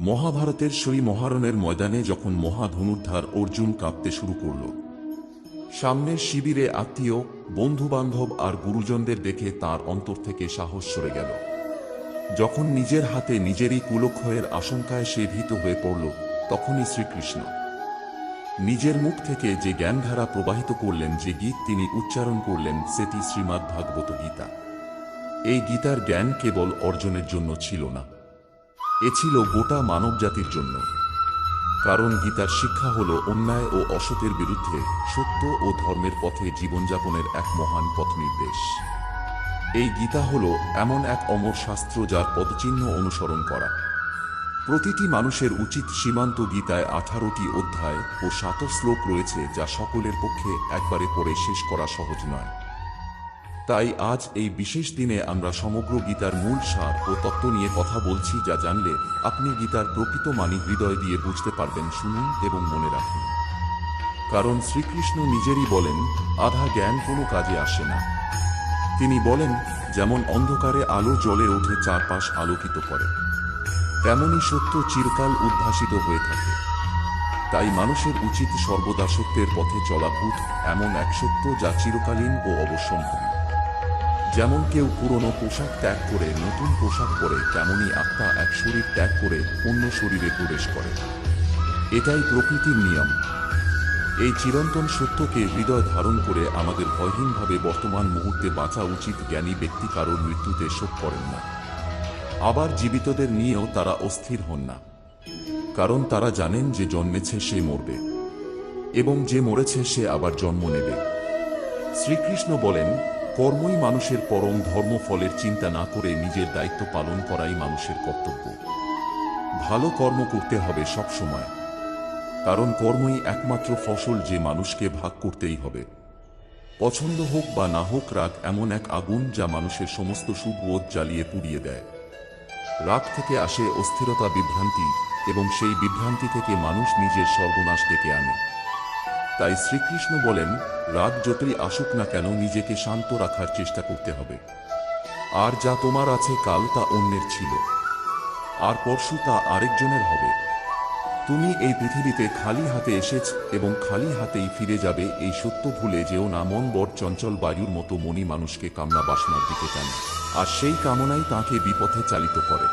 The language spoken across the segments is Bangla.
মহাভারতের সেই মহারণের ময়দানে যখন মহাধনুর্ধার অর্জুন কাঁপতে শুরু করল। সামনের শিবিরে আত্মীয়, বন্ধুবান্ধব আর গুরুজনদের দেখে তার অন্তর থেকে সাহস সরে গেল। যখন নিজের হাতে নিজেরই কুলক্ষয়ের আশঙ্কায় সে ভীত হয়ে পড়ল, তখনই শ্রীকৃষ্ণ। নিজের মুখ থেকে যে জ্ঞানধারা প্রবাহিত করলেন, যে গীত তিনি উচ্চারণ করলেন, সেটি শ্রীমদ্ ভাগবত গীতা। এই গীতার জ্ঞান কেবল অর্জনের জন্য ছিল না। এ ছিল গোটা মানবজাতির জন্য। কারণ গীতার শিক্ষা হল অন্যায় ও অসতের বিরুদ্ধে সত্য ও ধর্মের পথে জীবনযাপনের এক মহান পথ নির্দেশ এই গীতা হল এমন এক অমর শাস্ত্র যার পদচিহ্ন অনুসরণ করা। প্রতিটি মানুষের উচিত সীমান্ত গীতায় আঠারোটি অধ্যায় ও সাত শ্লোক রয়েছে যা সকলের পক্ষে একবারে পড়ে শেষ করা সহজ নয়। তাই আজ এই বিশেষ দিনে আমরা সমগ্র গীতার মূল সার ও তত্ত্ব নিয়ে কথা বলছি যা জানলে আপনি গীতার প্রকৃত মানি হৃদয় দিয়ে বুঝতে পারবেন শুনুন এবং মনে রাখুন। কারণ শ্রীকৃষ্ণ নিজেরই বলেন, আধা জ্ঞান কোনো কাজে আসে না। তিনি বলেন, যেমন অন্ধকারে আলো জ্বলে ওঠে, চারপাশ আলোকিত করে তেমনই সত্য চিরকাল উদ্ভাসিত হয়ে থাকে। তাই মানুষের উচিত সর্বদা সত্যের পথে চলাভূত এমন এক সত্য যা চিরকালীন ও অবশ্যম্ভাবী যেমন কেউ পুরনো পোশাক ত্যাগ করে, নতুন পোশাক পরে তেমনই আত্মা এক শরীর ত্যাগ করে অন্য শরীরে প্রবেশ করে। এটাই প্রকৃতির নিয়ম। এই চিরন্তন সত্যকে হৃদয় ধারণ করে আমাদের ভয়হীনভাবে বর্তমান মুহূর্তে বাঁচা উচিত জ্ঞানী ব্যক্তি কারোর মৃত্যুতে শোক করেন না। আবার জীবিতদের নিয়েও তারা অস্থির হন না। কারণ তারা জানেন যে জন্মেছে সে মরবে। এবং যে মরেছে সে আবার জন্ম নেবে। শ্রীকৃষ্ণ বলেন কর্মই মানুষের পরম ধর্ম ফলের চিন্তা না করে নিজের দায়িত্ব পালন করাই মানুষের কর্তব্য। ভালো কর্ম করতে হবে সব সময়। কারণ কর্মই একমাত্র ফসল যে মানুষকে ভাগ করতেই হবে। পছন্দ হোক বা না হোক রাগ এমন এক আগুন যা মানুষের সমস্ত সুবোধ জ্বালিয়ে পুড়িয়ে দেয়। রাগ থেকে আসে অস্থিরতা বিভ্রান্তি এবং সেই বিভ্রান্তি থেকে মানুষ নিজের সর্বনাশ ডেকে আনে। তাই শ্রীকৃষ্ণ বলেন, রাগ যতই আসুক না কেন নিজেকে শান্ত রাখার চেষ্টা করতে হবে। আর যা তোমার আছে কাল তা অন্যের ছিল। আর পরশু তা আরেকজনের হবে। তুমি এই পৃথিবীতে খালি হাতে এসেছ এবং খালি হাতেই ফিরে যাবে এই সত্য ভুলে যেও না মন বড় চঞ্চল বায়ুর মতো মনি মানুষকে কামনা বাসনার দিকে টানে। আর সেই কামনাই তাকে বিপথে চালিত করে।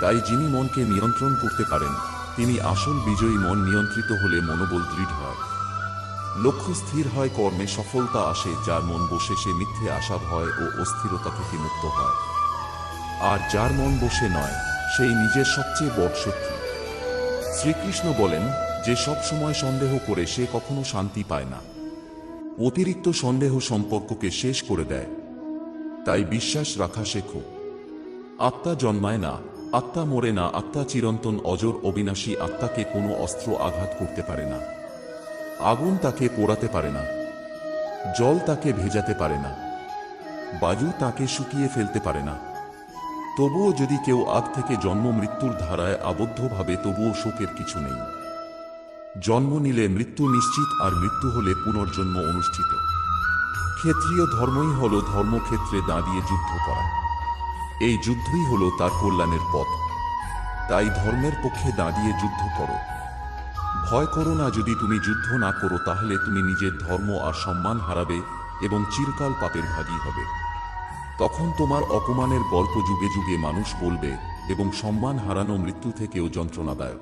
তাই যিনি মনকে নিয়ন্ত্রণ করতে পারেন, তিনি আসল বিজয়ী মন নিয়ন্ত্রিত হলে মনোবল দৃঢ় হয়। লক্ষ্য স্থির হয় কর্মে সফলতা আসে, যার মন বসে সে মিথ্যে আশা ভয় ও অস্থিরতা থেকে মুক্ত হয়। আর যার মন বসে নয়, সেই নিজের সবচেয়ে বড় শক্তি শ্রীকৃষ্ণ বলেন, যে সব সময় সন্দেহ করে সে কখনো শান্তি পায় না। অতিরিক্ত সন্দেহ সম্পর্ককে শেষ করে দেয়। তাই বিশ্বাস রাখা শেখো। আত্মা জন্মায় না, আত্মা মরে না, আত্মা চিরন্তন অজর অবিনাশী আত্মাকে কোনো অস্ত্র আঘাত করতে পারে না। আগুন তাকে পোড়াতে পারে না, জল তাকে ভেজাতে পারে না, বায়ু তাকে শুকিয়ে ফেলতে পারে না। তবুও যদি কেউ আগ থেকে জন্ম মৃত্যুর ধারায় আবদ্ধভাবে তবুও শোকের কিছু নেই। জন্ম নিলে মৃত্যু নিশ্চিত আর মৃত্যু হলে পুনর্জন্ম অনুষ্ঠিত। ক্ষেত্রীয় ধর্মই হল ধর্মক্ষেত্রে দাঁড়িয়ে যুদ্ধ করা। এই যুদ্ধই হল তার কল্যাণের পথ। তাই ধর্মের পক্ষে দাঁড়িয়ে যুদ্ধ করো। ভয় করো না যদি তুমি যুদ্ধ না করো, তাহলে তুমি নিজের ধর্ম আর সম্মান হারাবে এবং চিরকাল পাপের ভাগী হবে। তখন তোমার অপমানের গল্প যুগে যুগে মানুষ বলবে এবং সম্মান হারানো মৃত্যু থেকেও যন্ত্রণাদায়ক।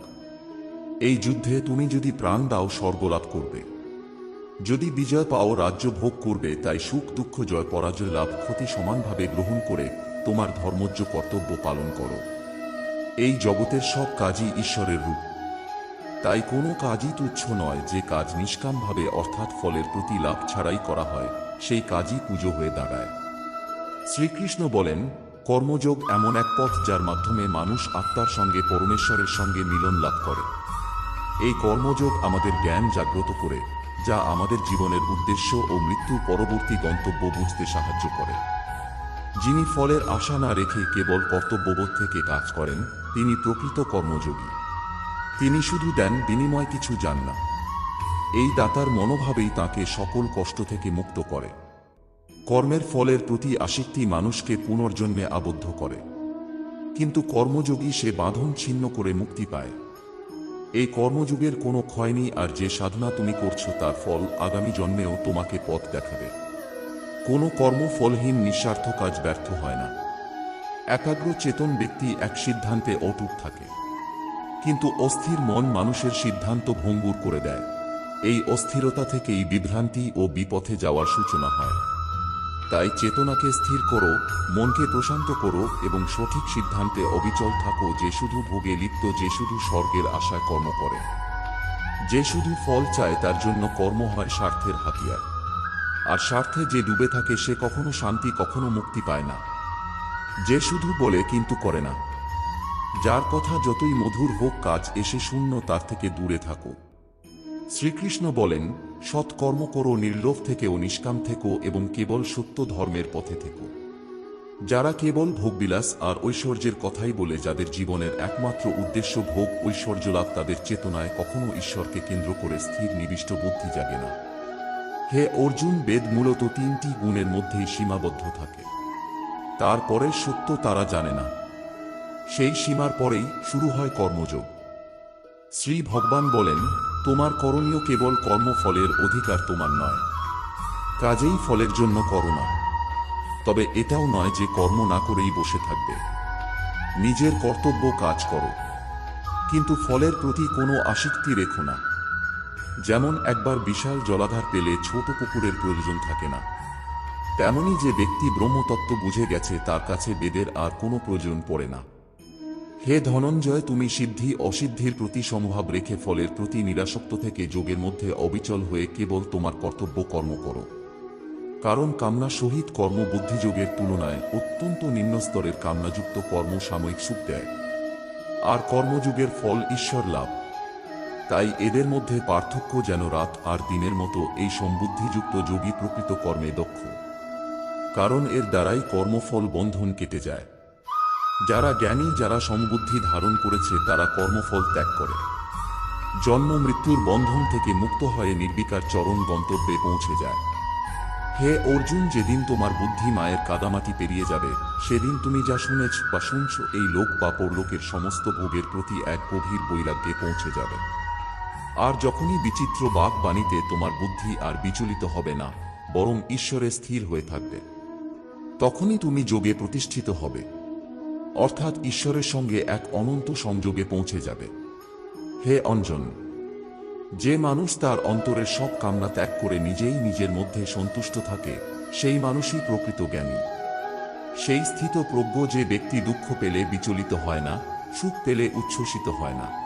এই যুদ্ধে তুমি যদি প্রাণ দাও, স্বর্গলাভ করবে। যদি বিজয় পাও, রাজ্য ভোগ করবে, তাই সুখ, দুঃখ, জয়, পরাজয়, লাভ, ক্ষতি সমানভাবে গ্রহণ করে তোমার ধর্মজ্য কর্তব্য পালন করো। এই জগতের সব কাজই ঈশ্বরের রূপ। তাই কোনো কাজই তুচ্ছ নয় যে কাজ নিষ্কামভাবে অর্থাৎ ফলের প্রতি লাভ ছাড়াই করা হয়, সেই কাজই পুজো হয়ে দাঁড়ায়। শ্রীকৃষ্ণ বলেন, কর্মযোগ এমন এক পথ যার মাধ্যমে মানুষ আত্মার সঙ্গে পরমেশ্বরের সঙ্গে মিলন লাভ করে। এই কর্মযোগ আমাদের জ্ঞান জাগ্রত করে, যা আমাদের জীবনের উদ্দেশ্য ও মৃত্যু পরবর্তী গন্তব্য বুঝতে সাহায্য করে। যিনি ফলের আশা না রেখে কেবল কর্তব্যবোধ থেকে কাজ করেন, তিনি প্রকৃত কর্মযোগী। তিনি শুধু দেন বিনিময় কিছু যান না। এই দাতার মনোভাবেই তাকে সকল কষ্ট থেকে মুক্ত করে। কর্মের ফলের প্রতি আসক্তি মানুষকে পুনর্জন্মে আবদ্ধ করে। কিন্তু কর্মযোগী সে বাঁধন ছিন্ন করে মুক্তি পায়। এই কর্মযুগের কোনো ক্ষয় নেই আর যে সাধনা তুমি করছ তার ফল আগামী জন্মেও তোমাকে পথ দেখাবে। কোনো কর্ম ফলহীন নিঃস্বার্থ কাজ ব্যর্থ হয় না। একাগ্র, চেতন ব্যক্তি এক সিদ্ধান্তে অটুট থাকে। কিন্তু অস্থির মন মানুষের সিদ্ধান্ত ভঙ্গুর করে দেয়। এই অস্থিরতা থেকেই বিভ্রান্তি ও বিপথে যাওয়ার সূচনা হয়। তাই চেতনাকে স্থির করো, মনকে প্রশান্ত করো এবং সঠিক সিদ্ধান্তে অবিচল থাকো যে শুধু ভোগে লিপ্ত, যে শুধু স্বর্গের আশায় কর্ম করে। যে শুধু ফল চায় তার জন্য কর্ম হয় স্বার্থের হাতিয়ার। আর স্বার্থে যে ডুবে থাকে সে কখনো শান্তি, কখনো মুক্তি পায় না। যে শুধু বলে কিন্তু করে না। যার কথা যতই মধুর হোক কাজ, এসে শূন্য তার থেকে দূরে থাকো। শ্রীকৃষ্ণ বলেন, সৎকর্ম করো, নির্লোভ থেকে ও নিষ্কাম থেকো এবং কেবল সত্য ধর্মের পথে থেকো। যারা কেবল ভোগবিলাস আর ঐশ্বর্যের কথাই বলে, যাদের জীবনের একমাত্র উদ্দেশ্য ভোগ, ঐশ্বর্য লাভ, তাদের চেতনায় কখনো ঈশ্বরকে কেন্দ্র করে স্থির, নিবিষ্ট বুদ্ধি জাগে না। হে অর্জুন, বেদ মূলত তিনটি গুণের মধ্যেই সীমাবদ্ধ থাকে। তারপরে সত্য তারা জানে না। সেই সীমার পরেই শুরু হয় কর্মযোগ। শ্রী ভগবান বলেন, তোমার করণীয় কেবল কর্মফলের অধিকার তোমার নয়। কাজেই ফলের জন্য করো না তবে এটাও নয় যে কর্ম না করেই বসে থাকবে। নিজের কর্তব্য কাজ করো। কিন্তু ফলের প্রতি কোনো আসক্তি রেখো না। যেমন একবার বিশাল জলাধার পেলে ছোট পুকুরের প্রয়োজন থাকে না। তেমনি যে ব্যক্তি ব্রহ্মতত্ত্ব বুঝে গেছে তার কাছে বেদের আর কোনো প্রয়োজন পড়ে না। হে ধনঞ্জয়, তুমি সিদ্ধি অসিদ্ধির প্রতি সমভাব রেখে ফলের প্রতি নিরাসক্ত থেকে যোগের মধ্যে অবিচল হয়ে কেবল তোমার কর্তব্য কর্ম করো। কারণ কামনা সহিত কর্ম বুদ্ধিযোগের তুলনায় অত্যন্ত নিম্নস্তরের কামনাযুক্ত কর্ম সাময়িক সুখ দেয়। আর কর্মযুগের ফল ঈশ্বর লাভ। তাই এদের মধ্যে পার্থক্য যেন রাত আর দিনের মতো এই সম্বুদ্ধিযুক্ত যোগী প্রকৃত কর্মে দক্ষ। কারণ এর দ্বারাই কর্মফল বন্ধন কেটে যায়। যারা জ্ঞানী, যারা সমবুদ্ধি ধারণ করেছে, তারা কর্মফল ত্যাগ করে। জন্ম মৃত্যুর বন্ধন থেকে মুক্ত হয়ে নির্বিকার চরণ গন্তব্যে পৌঁছে যায়। হে অর্জুন, যেদিন তোমার বুদ্ধি মায়ের কাদামাটি পেরিয়ে যাবে, সেদিন তুমি যা শুনেছ বা শুনছ, এই লোক বা পরলোকের সমস্ত ভোগের প্রতি এক গভীর বৈরাগ্যে পৌঁছে যাবে। আর যখনই বিচিত্র বাক বাণীতে তোমার বুদ্ধি আর বিচলিত হবে না, বরং ঈশ্বরে স্থির হয়ে থাকবে। তখনই তুমি যোগে প্রতিষ্ঠিত হবে। অর্থাৎ ঈশ্বরের সঙ্গে এক অনন্ত সংযোগে পৌঁছে যাবে। হে অঞ্জন, যে মানুষ তার অন্তরের সব কামনা ত্যাগ করে নিজেই নিজের মধ্যে সন্তুষ্ট থাকে, সেই মানুষই প্রকৃত জ্ঞানী। সেই স্থিত প্রজ্ঞ যে ব্যক্তি দুঃখ পেলে বিচলিত হয় না, সুখ পেলে উচ্ছ্বসিত হয় না।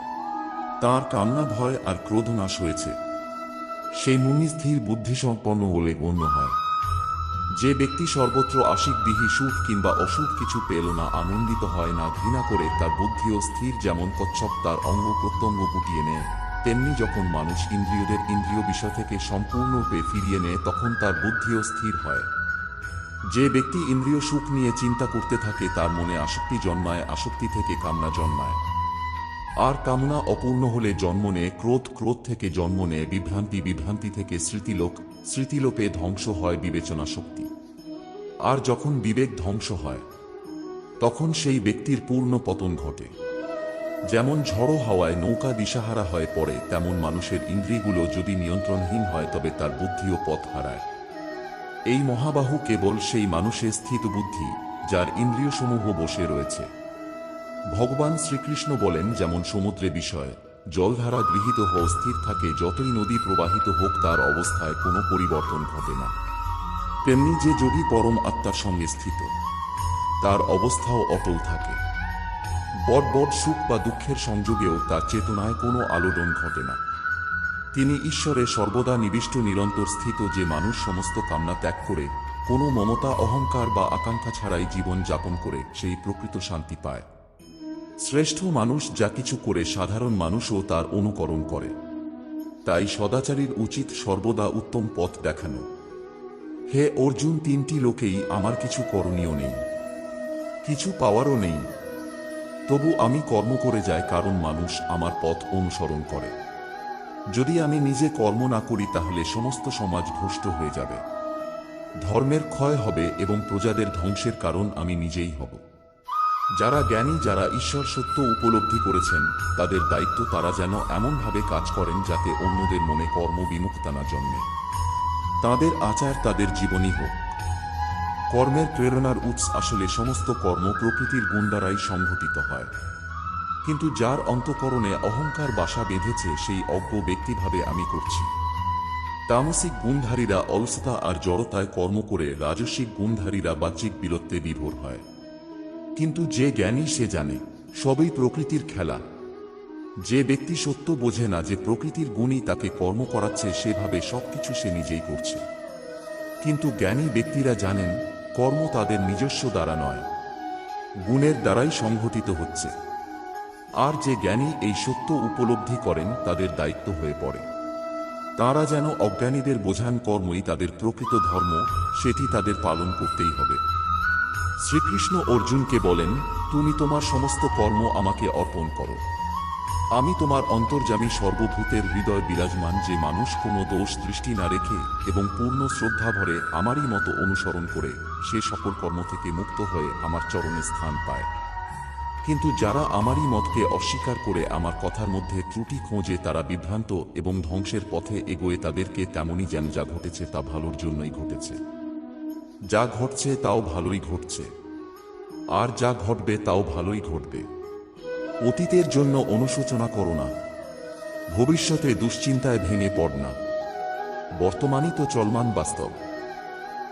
তার কান্না, ভয় আর ক্রোধ নাশ হয়েছে। সেই মুনি স্থির বুদ্ধিসম্পন্ন বলে গণ্য হয়। যে ব্যক্তি সর্বত্র আশিক বিহি সুখ কিংবা অসুখ কিছু পেল না, আনন্দিত হয় না, ঘৃণা করে, তার বুদ্ধিও স্থির যেমন কচ্ছপ, তার অঙ্গ প্রত্যঙ্গ গুটিয়ে নেয়। তেমনি যখন মানুষ ইন্দ্রিয়দের ইন্দ্রিয় বিষয় থেকে সম্পূর্ণরূপে ফিরিয়ে নেয়, তখন তার বুদ্ধিও স্থির হয়। যে ব্যক্তি ইন্দ্রিয় সুখ নিয়ে চিন্তা করতে থাকে, তার মনে আসক্তি জন্মায়, আসক্তি থেকে কামনা জন্মায়। আর কামনা অপূর্ণ হলে জন্ম নেয়, ক্রোধ ক্রোধ থেকে জন্ম নেয়, বিভ্রান্তি বিভ্রান্তি থেকে স্মৃতিলোক, স্মৃতিলোপে ধ্বংস হয় বিবেচনা শক্তি। আর যখন বিবেক ধ্বংস হয়, তখন সেই ব্যক্তির পূর্ণ পতন ঘটে। যেমন ঝড়ো হাওয়ায় নৌকা দিশাহারা হয়ে পড়ে, তেমন মানুষের ইন্দ্রিয়গুলো যদি নিয়ন্ত্রণহীন হয়, তবে তার বুদ্ধিও পথ হারায়। এই মহাবাহু কেবল সেই মানুষের স্থিত বুদ্ধি, যার ইন্দ্রিয়সমূহ বসে রয়েছে। ভগবান শ্রীকৃষ্ণ বলেন, যেমন সমুদ্রে বিষয়, জলধারা গৃহীত হও, স্থির থাকে, যতই নদী প্রবাহিত হোক, তার অবস্থায় কোনো পরিবর্তন ঘটে না। তেমনি যে যোগী পরম আত্মার সঙ্গে স্থিত, তার অবস্থাও অটল থাকে। বট বট সুখ বা দুঃখের সংযোগেও তার চেতনায় কোনো আলোড়ন ঘটে না। তিনি ঈশ্বরে সর্বদা নিবিষ্ট নিরন্তর স্থিত যে মানুষ সমস্ত কামনা ত্যাগ করে, কোনো মমতা, অহংকার বা আকাঙ্ক্ষা ছাড়াই জীবন যাপন করে সেই প্রকৃত শান্তি পায়। শ্রেষ্ঠ মানুষ যা কিছু করে সাধারণ মানুষও তার অনুকরণ করে। তাই সদাচারীর উচিত সর্বদা উত্তম পথ দেখানো। হে অর্জুন, তিনটি লোকেই আমার কিছু করণীয় নেই, কিছু পাওয়ারও নেই। তবু আমি কর্ম করে যাই, কারণ মানুষ আমার পথ অনুসরণ করে। যদি আমি নিজে কর্ম না করি, তাহলে সমস্ত সমাজ ভ্রষ্ট হয়ে যাবে। ধর্মের ক্ষয় হবে এবং প্রজাদের ধ্বংসের কারণ আমি নিজেই হব। যারা জ্ঞানী, যারা ঈশ্বর সত্য উপলব্ধি করেছেন, তাদের দায়িত্ব তারা যেন এমনভাবে কাজ করেন, যাতে অন্যদের মনে কর্ম বিমুক্তা না জন্মে। তাদের আচার তাদের জীবনই হোক। কর্মের প্রেরণার উৎস আসলে সমস্ত কর্ম প্রকৃতির গুণ দ্বারাই সংঘটিত হয়। কিন্তু যার অন্তকরণে অহংকার বাসা বেঁধেছে, সেই অজ্ঞ ব্যক্তিভাবে আমি করছি। তামসিক গুণধারীরা অলসতা আর জড়তায় কর্ম করে রাজস্বিক গুণধারীরা বাহ্যিক বীরত্বে বিভোর হয়। কিন্তু যে জ্ঞানী সে জানে, সবই প্রকৃতির খেলা। যে ব্যক্তি সত্য বোঝে না যে প্রকৃতির গুণই তাকে কর্ম করাচ্ছে, সেভাবে সবকিছু সে নিজেই করছে। কিন্তু জ্ঞানী ব্যক্তিরা জানেন, কর্ম তাদের নিজস্ব দ্বারা নয়, গুণের দ্বারাই সংঘটিত হচ্ছে। আর যে জ্ঞানী এই সত্য উপলব্ধি করেন, তাদের দায়িত্ব হয়ে পড়ে। তারা যেন অজ্ঞানীদের বোঝান কর্মই তাদের প্রকৃত ধর্ম, সেটি তাদের পালন করতেই হবে। শ্রীকৃষ্ণ অর্জুনকে বলেন, তুমি তোমার সমস্ত কর্ম আমাকে অর্পণ করো। আমি তোমার অন্তর্যামী সর্বভূতের হৃদয় বিরাজমান যে মানুষ কোনো দোষ দৃষ্টি না রেখে এবং পূর্ণ শ্রদ্ধা ভরে আমারই মতো অনুসরণ করে, সে সকল কর্ম থেকে মুক্ত হয়ে আমার চরণে স্থান পায়। কিন্তু যারা আমারই মতকে অস্বীকার করে আমার কথার মধ্যে ত্রুটি খোঁজে তারা বিভ্রান্ত এবং ধ্বংসের পথে এগোয়ে তাদেরকে তেমনই যেন যা ঘটেছে তা ভালোর জন্যই ঘটেছে। যা ঘটছে তাও ভালোই ঘটছে। আর যা ঘটবে তাও ভালোই ঘটবে। অতীতের জন্য অনুশোচনা করো না। ভবিষ্যতে দুশ্চিন্তায় ভেঙে পড় না। বর্তমানই তো চলমান বাস্তব।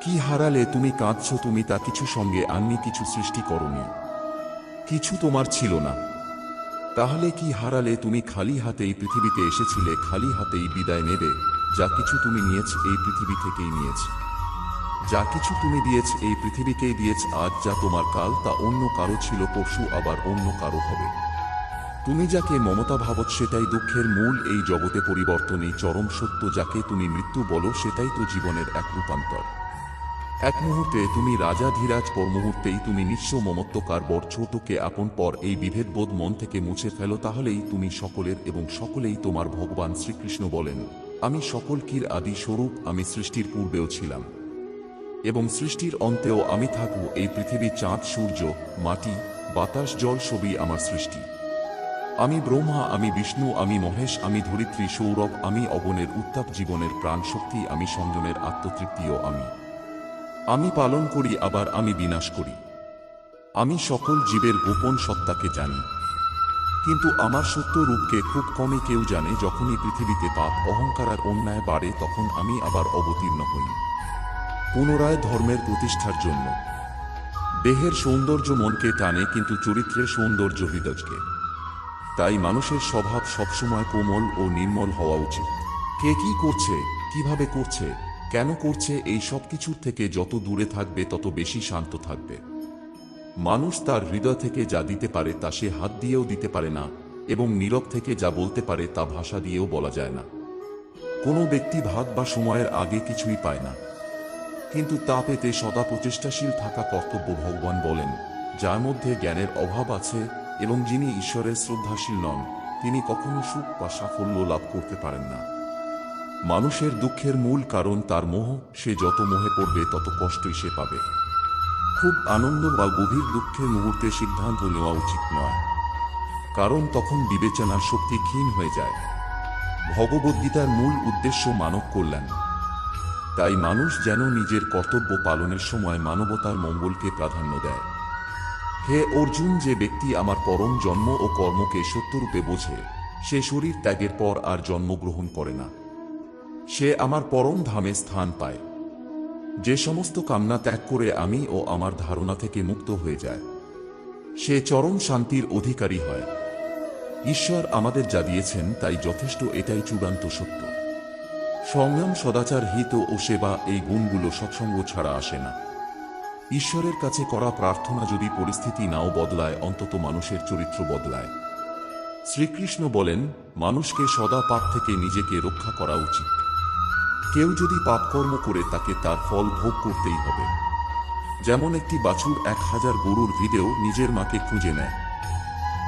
কি হারালে তুমি কাঁদছ তুমি তা কিছু সঙ্গে আননি, কিছু সৃষ্টি করনি। কিছু তোমার ছিল না। তাহলে কি হারালে তুমি খালি হাতে এই পৃথিবীতে এসেছিলে, খালি হাতেই বিদায় নেবে, যা কিছু তুমি নিয়েছ এই পৃথিবী থেকেই নিয়েছ। যা কিছু তুমি দিয়েছ এই পৃথিবীকেই দিয়েছ, আজ যা তোমার কাল তা অন্য কারও ছিল পশু আবার অন্য কারও হবে। তুমি যাকে মমতা ভাবত সেটাই দুঃখের মূল, এই জগতে পরিবর্তনই চরম সত্য যাকে তুমি মৃত্যু বলো সেটাই তো জীবনের এক রূপান্তর। এক মুহূর্তে তুমি রাজা ধীরাজ, পর মুহূর্তেই তুমি নিঃস্ব মমত্বকার বর ছোটকে আপন পর এই বিভেদবোধ মন থেকে মুছে ফেলো, তাহলেই তুমি সকলের এবং সকলেই তোমার ভগবান শ্রীকৃষ্ণ বলেন, আমি সকল কির আদি স্বরূপ, আমি সৃষ্টির পূর্বেও ছিলাম। এবং সৃষ্টির অন্তেও আমি থাকব, এই পৃথিবী চাঁদ, সূর্য, মাটি, বাতাস, জল সবই আমার সৃষ্টি। আমি ব্রহ্মা, আমি বিষ্ণু, আমি মহেশ, আমি ধরিত্রী, সৌরভ, আমি অবনের উত্তাপ জীবনের প্রাণ শক্তি আমি সংযমের আত্মতৃপ্তিও আমি। আমি পালন করি, আবার আমি বিনাশ করি। আমি সকল জীবের গোপন সত্তাকে জানি। কিন্তু আমার সত্য রূপকে খুব কমই কেউ জানে, যখনই পৃথিবীতে পাপ, অহংকার আর অন্যায় বাড়ে, তখন আমি আবার অবতীর্ণ হই। পুনরায় ধর্মের প্রতিষ্ঠার জন্য। দেহের সৌন্দর্য মনকে টানে, কিন্তু চরিত্রের সৌন্দর্য হৃদয়কে। তাই মানুষের স্বভাব সবসময় কোমল ও নির্মল হওয়া উচিত। কে কি করছে, কীভাবে করছে, কেন করছে এই সব কিছুর থেকে যত দূরে থাকবে তত বেশি শান্ত থাকবে। মানুষ তার হৃদয় থেকে যা দিতে পারে তা সে হাত দিয়েও দিতে পারে না এবং নীরব থেকে যা বলতে পারে তা ভাষা দিয়েও বলা যায় না। কোনো ব্যক্তি ভাগ বা সময়ের আগে কিছুই পায় না। কিন্তু তা পেতে সদা প্রচেষ্টাশীল থাকা কর্তব্য ভগবান বলেন, যার মধ্যে জ্ঞানের অভাব আছে এবং যিনি ঈশ্বরের শ্রদ্ধাশীল নন, তিনি কখনো সুখ বা সাফল্য লাভ করতে পারেন না। মানুষের দুঃখের মূল কারণ তার মোহ, সে যত মোহে পড়বে তত কষ্টই সে পাবে। খুব আনন্দ বা গভীর দুঃখের মুহূর্তে সিদ্ধান্ত নেওয়া উচিত নয়। কারণ তখন বিবেচনার শক্তি ক্ষীণ হয়ে যায়। ভগবদ্গীতার মূল উদ্দেশ্য মানব কল্যাণ। তাই মানুষ যেন নিজের কর্তব্য পালনের সময় মানবতার মঙ্গলকে প্রাধান্য দেয়। হে অর্জুন, যে ব্যক্তি আমার পরম জন্ম ও কর্মকে সত্যরূপে বোঝে, সে শরীর ত্যাগের পর আর জন্মগ্রহণ করে না। সে আমার পরম ধামে স্থান পায়। যে সমস্ত কামনা ত্যাগ করে আমি ও আমার ধারণা থেকে মুক্ত হয়ে যায়, সে চরম শান্তির অধিকারী হয়। ঈশ্বর আমাদের যা দিয়েছেন, তাই যথেষ্ট, এটাই চূড়ান্ত সত্য। সংগ্রাম, সদাচার, হিত ও সেবা, এই গুণগুলো সৎসঙ্গ ছাড়া আসে না। ঈশ্বরের কাছে করা প্রার্থনা যদি পরিস্থিতি নাও বদলায়, অন্তত মানুষের চরিত্র বদলায়। শ্রীকৃষ্ণ বলেন, মানুষকে সদা পাপ থেকে নিজেকে রক্ষা করা উচিত। কেউ যদি পাপকর্ম করে, তাকে তার ফল ভোগ করতেই হবে। যেমন একটি বাছুর এক হাজার গরুর ভিড়েও নিজের মাকে খুঁজে নেয়।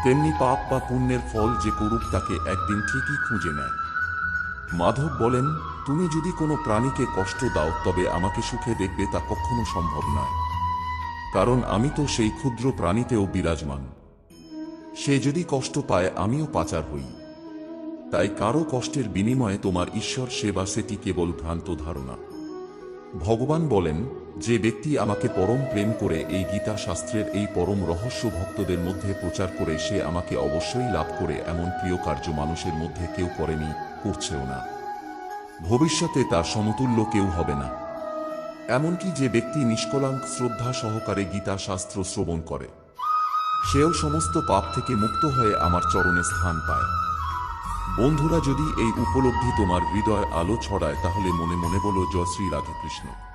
তেমনি পাপ বা পুণ্যের ফল যে করুক, তাকে একদিন ঠিকই খুঁজে নেয়। মাধব বলেন, তুমি যদি কোনো প্রাণীকে কষ্ট দাও, তবে আমাকে সুখে দেখবে, তা কখনো সম্ভব নয়। কারণ আমি তো সেই ক্ষুদ্র প্রাণীতেও বিরাজমান। সে যদি কষ্ট পায়, আমিও পাচার হই। তাই কারও কষ্টের বিনিময়ে তোমার ঈশ্বর সেবা সেটি কেবল ভ্রান্ত ধারণা। ভগবান বলেন, যে ব্যক্তি আমাকে পরম প্রেম করে এই গীতা শাস্ত্রের এই পরম রহস্য ভক্তদের মধ্যে প্রচার করে, সে আমাকে অবশ্যই লাভ করে, এমন প্রিয় কার্য মানুষের মধ্যে কেউ করেনি, করছেও না। ভবিষ্যতে তার সমতুল্য কেউ হবে না। এমনকি যে ব্যক্তি নিষ্কলাঙ্ক শ্রদ্ধা সহকারে গীতা শাস্ত্র শ্রবণ করে, সেও সমস্ত পাপ থেকে মুক্ত হয়ে আমার চরণে স্থান পায়। বন্ধুরা, যদি এই উপলব্ধি তোমার হৃদয় আলো ছড়ায়, তাহলে মনে মনে বলো, জয় শ্রী রাধাকৃষ্ণ।